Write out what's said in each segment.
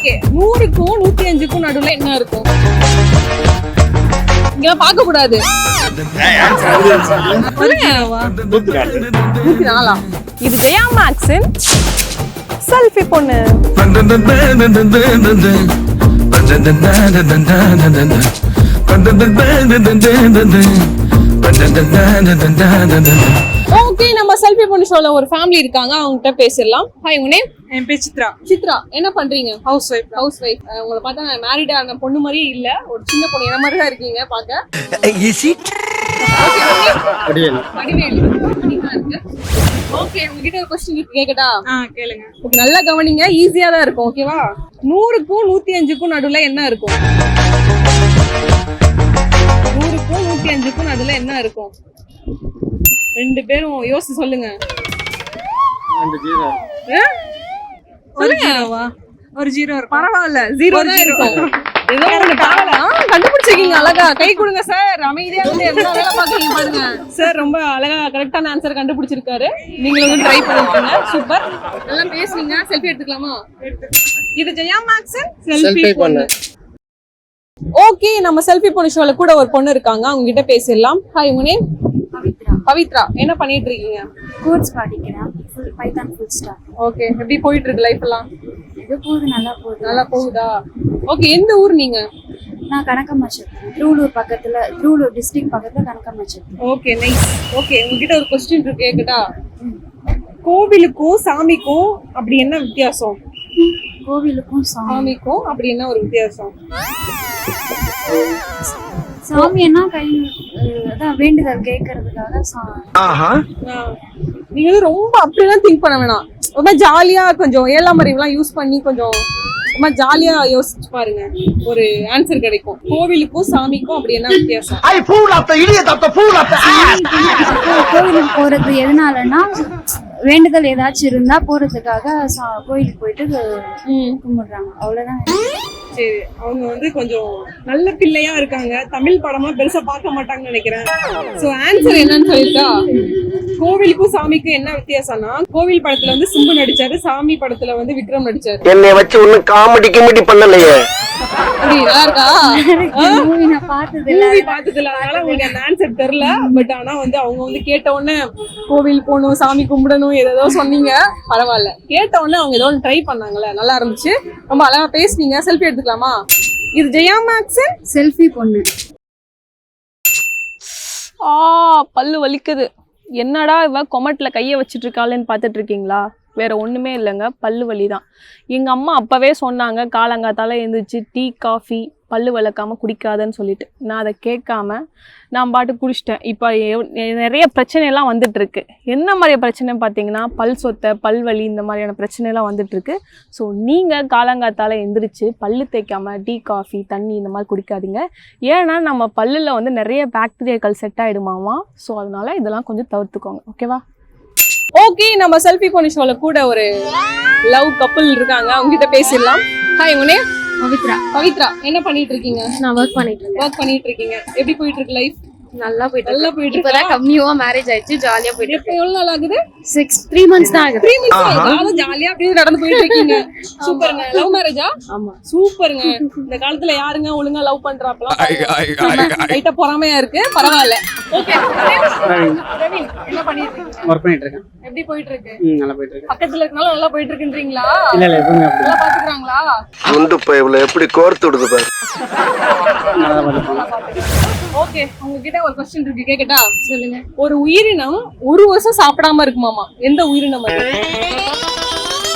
Okay. நூறுக்கும் நூத்தி அஞ்சுக்கும் நடுவுல என்ன இருக்கும்? இங்க பார்க்க கூடாது இது ஜெயா மேக்ஸின் செல்ஃபி பொண்ணு. ஓகே நம்ம செல்ஃபி பொண்ணு ஷோல ஒரு ஃபேமிலி இருக்காங்க. அவங்க கிட்ட பேசிடலாம். ஹாய் உங்க நேம் என் பேர் சித்ரா. சித்ரா என்ன பண்றீங்க? ஹவுஸ் ஒய்ஃப் ஹவுஸ் ஒய்ஃப் உங்களை பார்த்தா நான் மேரிட் ஆன பொண்ணு மாதிரியே இல்ல. ஒரு சின்ன பொண்ணு என்ன மாதிரி தான் இருக்கீங்க பார்க்க. Okay, உங்ககிட்ட ஒரு இருக்கு, கேக்கட்டா? ஆ கேளுங்க. நல்லா கவனிங்க ஈஸியா தான் இருக்கும் ஓகேவா நூறுக்கும் நூத்தி அஞ்சுக்கும் நடுவுல என்ன இருக்கும்? நூறுக்கும் நூத்தி அஞ்சுக்கும் நடுவுல என்ன இருக்கும்? ரெண்டு பேரும் யோசிச்சு சொல்லுங்க? ஒரு ஜீரோவா? ஒரு ஜீரோ பரவாயில்ல ஜீரோ தான் இருக்கும். ஏதோ ஒண்ணு பரவாயில்ல ஆ, கண்டுபிடிச்சிருக்கீங்க அழகா. கை கொடுங்க சார் அமைதியா வந்து என்ன வேலை பாக்குறீங்க பாருங்க. சார் ரொம்ப அழகா கரெக்டான ஆன்சர் கண்டுபிடிச்சிருக்காரு. நீங்களும் வந்து ட்ரை பண்ணிருக்கீங்க சூப்பர் நல்லா பேசுறீங்க செல்ஃபி எடுத்துக்கலாமா? இது ஜெயா மேக்ஸ் செல்ஃபி பொண்ணு. ஓகே நம்ம செல்ஃபி பொண்ணு ஷோல கூட ஒரு பொண்ணு இருக்காங்க. அவங்க கிட்ட பேசிடலாம். ஹாய் உங்க நேம் பவித்ரா என்ன பண்ணிட்டு இருக்கீங்க கோர்ஸ் படிக்கிறேன். Full Python full stack okay எப்படி போயிட்டு இருக்கு லைஃப் எல்லாம்? இது போகுது? நல்லா போகுது. நல்லா போகுதா? ஓகே எந்த ஊர் நீங்க? நான் கணக்கம்மாச்சேரி திருவள்ளூர் பக்கத்துல திருவள்ளூர் டிஸ்ட்ரிக்ட் பக்கத்துல கணக்கம்மாச்சேரி ஓகே நைஸ் ஓகே உங்ககிட்ட ஒரு கொஸ்டின் இருக்கு கேக்கட்டா? கோவிலுக்கும் சாமிக்கும் அப்படி என்ன வித்தியாசம்? கோவிலுக்கும் சாமி. சாமிக்கும் அப்படி என்ன ஒரு வித்தியாசம்? சாமின்னா கை அதான் வேண்டுதல் கேட்கறதுக்காக. நீங்க வந்து ரொம்ப அப்படிலாம் திங்க் பண்ண வேணாம். ரொம்ப ஜாலியா கொஞ்சம் ஏழாம் அறிவுலாம் யூஸ் பண்ணி கொஞ்சம் ரொம்ப ஜாலியா யோசிச்சு பாருங்க. ஒரு ஆன்சர் கிடைக்கும். கோவிலுக்கும் சாமிக்கும் அப்படி என்ன வித்தியாசம்? கோவிலுக்கு போறது எதனாலன்னா வேண்டுதல் ஏதாச்சும் இருந்தா போறதுக்காக சா- கோயிலுக்கு போயிட்டு கும்பிடுறாங்க. அவ்வளவுதான். சரி அவங்க வந்து கொஞ்சம் நல்ல பிள்ளையா இருக்காங்க. தமிழ் படமா பெருசா பார்க்க மாட்டாங்கன்னு நினைக்கிறேன். சோ ஆன்சர் என்னன்னு சொல்லிட்டா கோவிலுக்கும் சாமிக்கும் என்ன வித்தியாசம்னா கோவில் படத்துல வந்து சிம்பு நடிச்சாரு சாமி படத்துல வந்து விக்ரம் நடிச்சாரு. என்னை வச்சு ஒன்னும் காமெடி கிமெடி பண்ணலையே. அப்படி நல்லா இருக்கா மூவி நான் பார்த்தது இல்ல. மூவி பார்த்ததுல அதனால உங்களுக்கு அந்த ஆன்சர் தெரியல. பட் ஆனா வந்து அவங்க வந்து கேட்ட உடனே கோவில் போகணும் சாமி கும்பிடணும் ஏதோ சொன்னீங்க. பரவாயில்ல. கேட்ட உடனே அவங்க ஏதோ ட்ரை பண்ணாங்கல்ல. நல்லா இருந்துச்சு. ரொம்ப அழகா பேசுனீங்க. செல்ஃபி எடுத்துக்கலாமா? இது ஜெயா மேக்ஸ் செல்ஃபி பொண்ணு. ஆ பல்லு வலிக்குது. என்னடா இவ கொமட்டில் கையை வச்சுட்டு இருக்காளேன்னு பார்த்துட்டு இருக்கீங்களா? வேற ஒன்றுமே இல்லைங்க பல்லு வலி தான் எங்கள் அம்மா அப்போவே சொன்னாங்க காலங்காத்தால எழுந்திரிச்சு டீ காஃபி பல்லு வளர்க்காம குடிக்காதன்னு சொல்லிட்டு. நான் அதை கேட்காம நான் பாட்டு குடிச்சிட்டேன். இப்போ நிறைய பிரச்சனையெல்லாம் வந்துட்டுருக்கு. என்ன மாதிரி பிரச்சனை பார்த்தீங்கன்னா பல் சொத்தை பல் வலி இந்த மாதிரியான பிரச்சனைலாம் வந்துட்டுருக்கு. ஸோ நீங்கள் காலங்காத்தால் எந்திரிச்சு பல்லு தேய்க்காம டீ காஃபி தண்ணி இந்த மாதிரி குடிக்காதீங்க. ஏன்னா நம்ம பல்லில் வந்து நிறைய பாக்டீரியாக்கள் செட் ஆகிடுமாமா ஸோ அதனால இதெல்லாம் கொஞ்சம் தவிர்த்துக்கோங்க. ஓகேவா ஓகே நம்ம செல்ஃபி பொண்ணு ஷோல கூட ஒரு லவ் கப்பல் இருக்காங்க. அவங்க கிட்ட பேசிடலாம் ஹாய் உனே பவித்ரா. பவித்ரா என்ன பண்ணிட்டு இருக்கீங்க? நான் ஒர்க் பண்ணிட்டு இருக்கேன். ஒர்க் பண்ணிட்டு இருக்கீங்க. எப்படி போயிட்டு இருக்கு லைஃப் நல்லா போயிட்டு நல்லா போயிட்டு இப்பதான் கம்மியா மேரேஜ் ஆயிடுச்சு ஜாலியா போயிட்டு எப்ப எவ்வளவு நாள் ஆகுது? சிக்ஸ் த்ரீ மந்த்ஸ் தான் ஆகுது. த்ரீ மினிட்ஸ் ஜாலியா அப்படியே நடந்து போயிட்டு இருக்கீங்க. சூப்பருங்க. லவ் மேரேஜா ஆமா. சூப்பருங்க. இந்த காலத்துல யாருங்க ஒழுங்கா லவ் பண்றாப்பலாம் லைட்டா பொறாமையா இருக்கு. பரவாயில்ல. ஓகே என்ன பண்ணிட்டு இருக்கீங்க? ஒர்க் பண்ணிட்டு இருக்கேன். எப்படி போயிட்டு இருக்கு? நல்லா போயிட்டு இருக்கு. பக்கத்துல இருக்கனால நல்லா போயிட்டு இருக்குன்றீங்களா? இல்ல இல்ல எப்பவுமே அப்படி நல்லா பாத்துக்கிறாங்களா? குண்டு பைப்ல எப்படி கோர்த்து விடுது பாரு. ஓகே உங்ககிட்ட ஒரு கொஸ்டின் இருக்கு கேக்கட்டா? சொல்லுங்க. ஒரு உயிரினம் ஒரு வருஷம் சாப்பிடாம இருக்குமாமா எந்த உயிரினம் அது?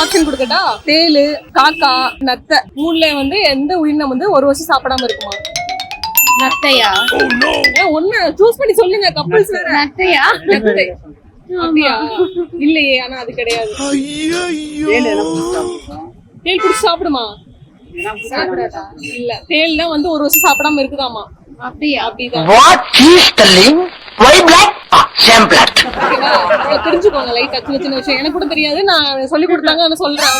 ஆப்ஷன் கொடுக்கட்டா? தேளு காக்கா நத்தை. மூணுல வந்து எந்த உயிரினம் வந்து ஒரு வருஷம் சாப்பிடாம இருக்குமா நத்தையா? ஏன் ஒண்ணு சூஸ் பண்ணி சொல்லுங்க கப்பல்ஸ் வேற. நத்தையா? நத்தை. அப்படியா? இல்லையே ஆனா அது கிடையாது. தேள் குடிச்சு சாப்பிடுமா? இல்ல தான் வந்து ஒரு வருஷம் சாப்பிடாம இருக்குதாமா? What she's telling why black same black ஓகேவா? அதை தெரிஞ்சுக்கோங்க லைட்டா சின்ன சின்ன விஷயம். எனக்கு கூட தெரியாது நான் சொல்லி கொடுத்தாங்க நான் சொல்றேன்.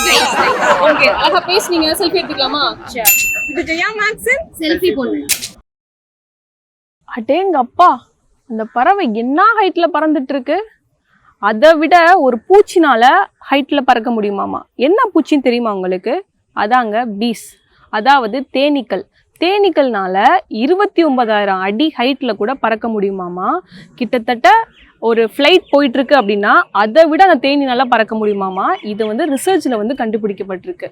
ஓகே அழகா பேசுனீங்க செல்ஃபி எடுத்துக்கலாமா? இது ஜெயா மேக்ஸ்? செல்ஃபி பொண்ணு அடேங்கப்பா அந்த பறவை என்ன ஹைட்டில் பறந்துட்டு இருக்கு அதை விட ஒரு பூச்சினால ஹைட்டில் பறக்க முடியுமாமா? என்ன பூச்சின்னு தெரியுமா உங்களுக்கு? அதாங்க பீஸ் அதாவது தேனீக்கள். தேனீக்கள்னால இருபத்தி ஒன்பதாயிரம் அடி ஹைட்டில் கூட பறக்க முடியுமாமா? கிட்டத்தட்ட ஒரு ஃப்ளைட் போயிட்டுருக்கு அப்படின்னா அதை விட அந்த தேனினால பறக்க முடியுமாமா? இது வந்து ரிசர்ச்சில் வந்து கண்டுபிடிக்கப்பட்டிருக்கு.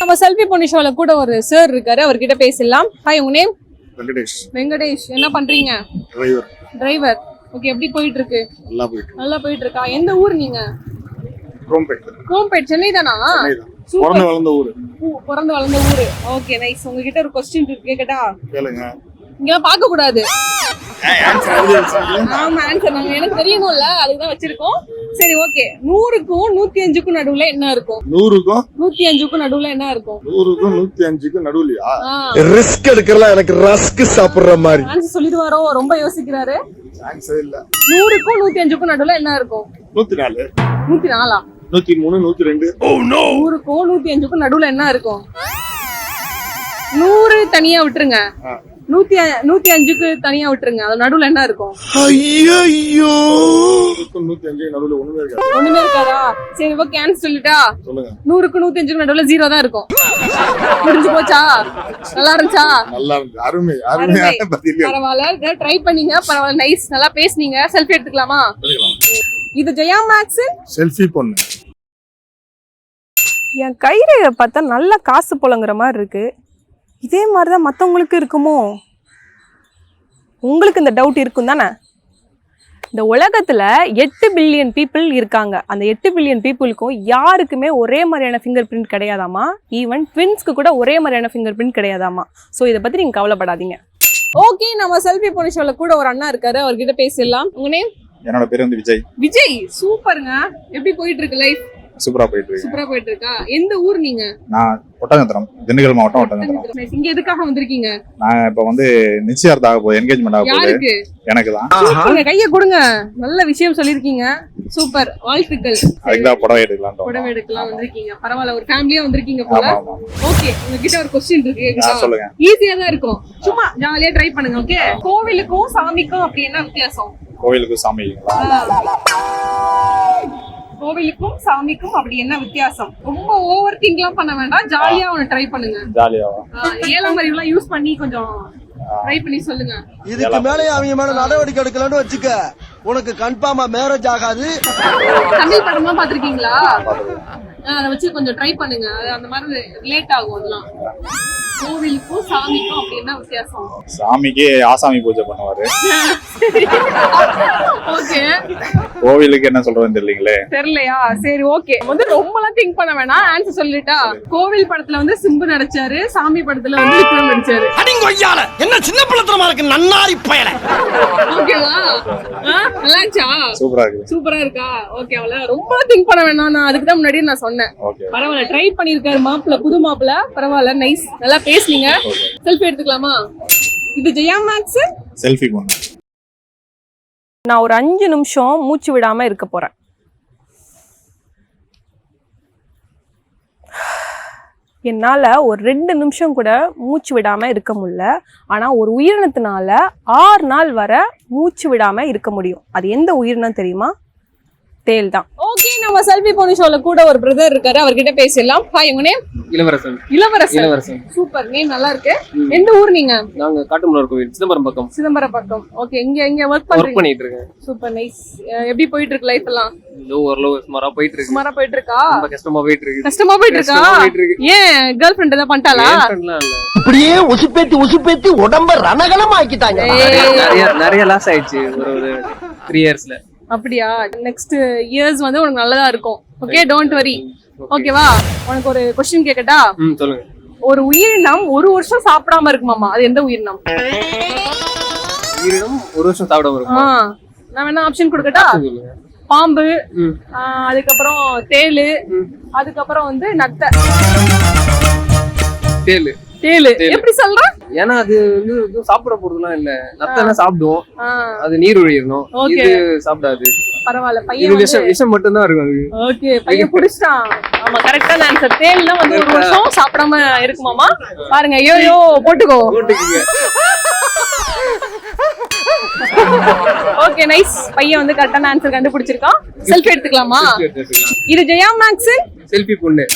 நம்ம செல்ஃபி பொண்ணு கூட ஒரு சார் இருக்காரு அவர்கிட்ட பேசலாம் ஹாய் உங்க நேம் வெங்கடேஷ். வெங்கடேஷ் என்ன பண்றீங்க? டிரைவர் டிரைவர் ஓகே எப்படி போயிட்டு இருக்கு நல்லா போயிட்டு. நல்லா போயிட்டு இருக்கா எந்த ஊர் நீங்க? குரோம்பேட் கோம்பேட் சென்னை தானா? பிறந்து வளர்ந்த ஊரு. பிறந்து வளர்ந்த ஊரு. ஓகே நைஸ் உங்ககிட்ட ஒரு கொஸ்டின் இருக்கு கேக்கட்டா கேளுங்க. இங்கெல்லாம் பார்க்க கூடாது. ஆமா ஆன்சர் நாங்க எனக்கு தெரியணும்ல அதுதான் வச்சிருக்கோம். சரி ஓகே நூறுக்கும் நூத்தி அஞ்சுக்கும் நடுவுல என்ன இருக்கும்? நூறுக்கும்? நூத்தி அஞ்சுக்கும் நடுவுல என்ன இருக்கும்? நூறுக்கும் நூத்தி அஞ்சுக்கும் நடுவுலையா ரிஸ்க் எடுக்கிறலாம் எனக்கு ரஸ்க் சாப்பிடுற மாதிரி. ஆன்சர் சொல்லிடுவாரோ? ரொம்ப யோசிக்கிறாரு. ஆன்சர் இல்ல. நூறுக்கும் நூத்தி அஞ்சுக்கும் நடுவுல என்ன இருக்கும்? நூத்தி நாலு. நூத்தி நாலா? நூத்தி மூணு நூத்தி ரெண்டு. நூறுக்கும் நூத்தி அஞ்சுக்கும் நடுவுல என்ன இருக்கும்? நூறு தனியா விட்டுருங்க. நூத்தி நூத்தி அஞ்சுக்கு தனியா விட்டுருங்க. அது நடுவுல என்ன இருக்கும்? ஐயோ நூத்தி அஞ்சு நடுவுல ஒண்ணுமே இருக்காது. ஒண்ணுமே இருக்காதா? சரி ஓகே ஆன்சர் சொல்லிட்டா? சொல்லுங்க. நூறுக்கு நூத்தி அஞ்சுக்கு நடுவுல ஜீரோ தான் இருக்கும். முடிஞ்சு போச்சா? நல்லா இருந்துச்சா? நல்லா இருக்கு அருமை அருமை. பரவாயில்ல ட்ரை பண்ணீங்க. பரவாயில்ல நைஸ் நல்லா பேசுனீங்க. செல்ஃபி எடுத்துக்கலாமா? இது ஜெயா மேக்ஸ் செல்ஃபி பொண்ணு. என் கைரேகை பார்த்தா நல்ல காசு புழங்குற மாதிரி இருக்கு. இதே மாதிரி தான் மற்றவங்களுக்கு இருக்குமோ? உங்களுக்கு இந்த டவுட் இருக்கும் தானே? இந்த உலகத்தில் எட்டு பில்லியன் பீப்புள் இருக்காங்க. அந்த எட்டு பில்லியன் பீப்புளுக்கும் யாருக்குமே ஒரே மாதிரியான ஃபிங்கர் பிரிண்ட் கிடையாதாமா ஈவன் ட்வின்ஸ்க்கு கூட ஒரே மாதிரியான ஃபிங்கர் பிரிண்ட் கிடையாதாமா ஸோ இதை பற்றி நீங்கள் கவலைப்படாதீங்க. ஓகே நம்ம செல்ஃபி பொண்ணு ஷோல கூட ஒரு அண்ணா இருக்காரு. அவர்கிட்ட பேசிடலாம். உங்க நேம் என்னோட பேர் வந்து விஜய். விஜய் சூப்பருங்க. எப்படி போயிட்டு இருக்கு லைஃப் சூப்பரா போயிட்டு இருக்கு சூப்பரா போயிட்டு இருக்கா எந்த ஊர் நீங்க? நான் ஒட்டஞ்சத்திரம் திண்டுக்கல் மாவட்டம் ஒட்டஞ்சத்திரம். இங்க எதுக்காக வந்திருக்கீங்க? நான் இப்ப வந்து நிச்சயார்த்தம் ஆக போகுது என்கேஜ்மெண்ட் ஆக போகுது. எனக்கு தான். கைய கொடுங்க. நல்ல விஷயம் சொல்லிருக்கீங்க சூப்பர். வாழ்த்துக்கள். அதுக்கு தான் புடவை எடுக்கலாம் புடவை எடுக்கலாம் வந்திருக்கீங்க. பரவாயில்ல ஒரு ஃபேமிலியா வந்திருக்கீங்க போல. ஓகே உங்ககிட்ட ஒரு கொஸ்டின் இருக்கு. சொல்லுங்க. ஈஸியா தான் இருக்கும். சும்மா ஜாலியா ட்ரை பண்ணுங்க ஓகே கோவிலுக்கும் சாமிக்கும் அப்படி என்ன வித்தியாசம்? கோவிலுக்கு சாமிங்களா கோவிலுக்கும் சாமிக்கும் அப்படி என்ன வித்தியாசம்? ரொம்ப ஓவர் திங்க்லாம் பண்ண வேண்டாம். ஜாலியா ஒன்னு ட்ரை பண்ணுங்க. ஜாலியாவா ஏழாம் அறிவுலாம் யூஸ் பண்ணி கொஞ்சம் ட்ரை பண்ணி சொல்லுங்க. இதுக்கு மேலே அவங்க மேல நடவடிக்கை எடுக்கலன்னு வச்சுக்க. உனக்கு கன்ஃபார்மா மேரேஜ் ஆகாது. தமிழ் படம்லாம் பாத்திருக்கீங்களா அதை வச்சு கொஞ்சம் ட்ரை பண்ணுங்க. அது அந்த மாதிரி லேட் ஆகும் அதெல்லாம். கோவிலுக்கும் சாமிக்கும் அப்படி என்ன வித்தியாசம்? சாமிக்கு ஆசாமி பூஜை பண்ணுவாரு. ஓகே. கோவிலுக்கு என்ன சொல்றதுன்னு தெரியலீங்களே? தெரியலையா? சரி ஓகே வந்து ரொம்பலாம் திங்க் பண்ண வேணாம். ஆன்சர் சொல்லிட்டா. கோவில் படத்துல வந்து சிம்பு நடிச்சாரு சாமி படத்துல வந்து விக்ரம் நடிச்சாரு. அடிங்கொய்யால என்ன சின்ன பிள்ளத்தனமா இருக்கு நன்னாரி பயல. ஓகேவா நல்லா இருந்துச்சா சூப்பரா இருக்கு. சூப்பரா இருக்கா? ஓகே அவ்வளவு ரொம்ப திங்க் பண்ண வேணாம். நான் அதுக்கு தான் முன்னாடியே நான் சொன்னேன். பரவாயில்ல ட்ரை பண்ணிருக்காரு மாப்பிள்ள புது மாப்பிள்ள. பரவாயில்ல நைஸ் நல்லா பேசுனீங்க. செல்ஃபி எடுத்துக்கலாமா? இது ஜெயா மேக்ஸ்? செல்ஃபி பொண்ணு நான் ஒரு அஞ்சு நிமிஷம் மூச்சு விடாமல் இருக்க போகிறேன் என்னால் ஒரு ரெண்டு நிமிஷம் கூட மூச்சு விடாமல் இருக்க முடியல. ஆனால் ஒரு உயிரினத்தினால ஆறு நாள் வர மூச்சு விடாமல் இருக்க முடியும். அது எந்த உயிரினம் தெரியுமா? தேல் தான். ஓகே நம்ம செல்ஃபி பொண்ணு ஷோல கூட ஒரு பிரதர் இருக்காரு. அவர்கிட்ட பேசிடலாம். ஹாய் உங்க நேம் இளவரசன். இளவரசன். இளவரசன். சூப்பர் நேம் நல்லா இருக்கு. எந்த ஊர் நீங்க? நாங்க காட்டுமலர் கோவில் சிதம்பரம் பக்கம். சிதம்பரம் பக்கம். ஓகே இங்க இங்க ஒர்க் ஒர்க் பண்றீங்க. பண்ணிட்டு இருக்கேன். சூப்பர் நைஸ் எப்படி போயிட்டு இருக்கு லைஃப் எல்லாம்? ஏதோ ஓரளவு சுமாரா போயிட்டு இருக்கு. சுமாரா போயிட்டு இருக்கா? ரொம்ப கஷ்டமா போயிட்டு இருக்கு. கஷ்டமா போயிட்டு இருக்கா? கஷ்டமா போயிட்டு இருக்கு. ஏன் கேர்ள் ஃப்ரெண்ட் ஏதாவது பண்ணிட்டாளா? இப்படியே உசுப்பேத்தி உசுப்பேத்தி உடம்ப ரணகலம் ஆக்கிட்டாங்க நிறைய லாஸ் ஆயிடுச்சு ஒரு ஒரு த்ரீ இயர்ஸ்ல அப்படியா? நெக்ஸ்ட் இயர்ஸ் வந்து உனக்கு நல்லதா இருக்கும். ஓகே டோன்ட் வரி ஓகேவா உனக்கு ஒரு கொஸ்டின் கேக்கட்டா? சொல்லுங்க. ஒரு உயிரினம் ஒரு வருஷம் சாப்பிடாம இருக்குமாமா அது எந்த உயிரினம்? உயிரினம் ஒரு வருஷம் சாப்பிடாம ஆ, இருக்கும்? நான் வேணா ஆப்ஷன் கொடுக்கட்டா? பாம்பு அதுக்கப்புறம் தேளு அதுக்கப்புறம் வந்து நத்தை. தேளு. தேளு. எப்படி சொல்ற? ஏன்னா அது வந்து சாப்பிட போறதுலாம் இல்ல. நத்தெல்லாம் சாப்பிடுவோம். அது நீர் Okay. இது சாப்பிடாது. பரவாயில்ல. பையன் விஷம் விஷம் மட்டும்தான் இருக்கும் அது ஓகே. பையன் புடிச்சிட்டான் ஆமா கரெக்டான ஆன்சர் தேல்னா வந்து ஒரு வருஷம் சாப்பிடாம இருக்குமாமா? பாருங்க ஐயோ போட்டுக்கோ. போட்டுக்குங்க. ஓகே நைஸ் பையன் வந்து கரெக்டான ஆன்சர் கண்டுபிடிச்சிருக்கான். செல்ஃபி எடுத்துக்கலாமா? இது ஜெயா மேக்ஸ் செல்ஃபி பொண்ணு.